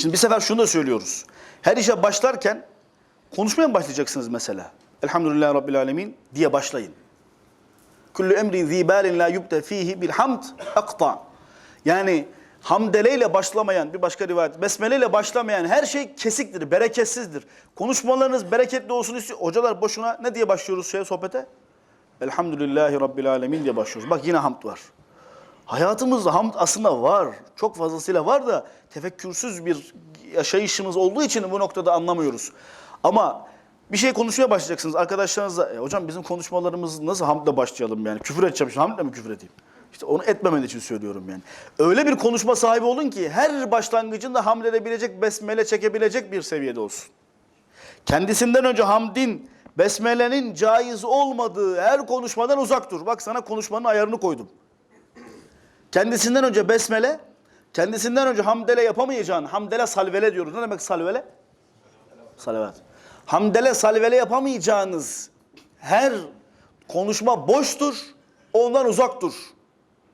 Şimdi bir sefer şunu da söylüyoruz. Her işe başlarken konuşmaya mı başlayacaksınız mesela? Elhamdülillah Rabbil Alemin diye başlayın. Kullu emrin zibalin la yubte fihi bil hamd akta. Yani hamdeleyle başlamayan bir başka rivayet, besmeleyle başlamayan her şey kesiktir, bereketsizdir. Konuşmalarınız bereketli olsun istiyor. Hocalar boşuna ne diye başlıyoruz şeye sohbete? Elhamdülillahi Rabbil Alemin diye başlıyoruz. Bak yine hamd var. Hayatımızda hamd aslında var. Çok fazlasıyla var da tefekkürsüz bir yaşayışımız olduğu için bu noktada anlamıyoruz. Ama bir şey konuşmaya başlayacaksınız arkadaşlarınızla. E, hocam bizim konuşmalarımız nasıl hamdla başlayalım yani? Küfür edeceğim şimdi hamdla mı küfür edeyim? İşte onu etmemen için söylüyorum yani. Öyle bir konuşma sahibi olun ki her başlangıcında hamd edebilecek, besmele çekebilecek bir seviyede olsun. Kendisinden önce hamdin, besmelenin caiz olmadığı her konuşmadan uzak dur. Bak sana konuşmanın ayarını koydum. Kendisinden önce besmele, kendisinden önce hamdele yapamayacağın, hamdele salvele diyoruz. Ne demek salvele? Salavat. Hamdele salvele yapamayacağınız her konuşma boştur, ondan uzak dur.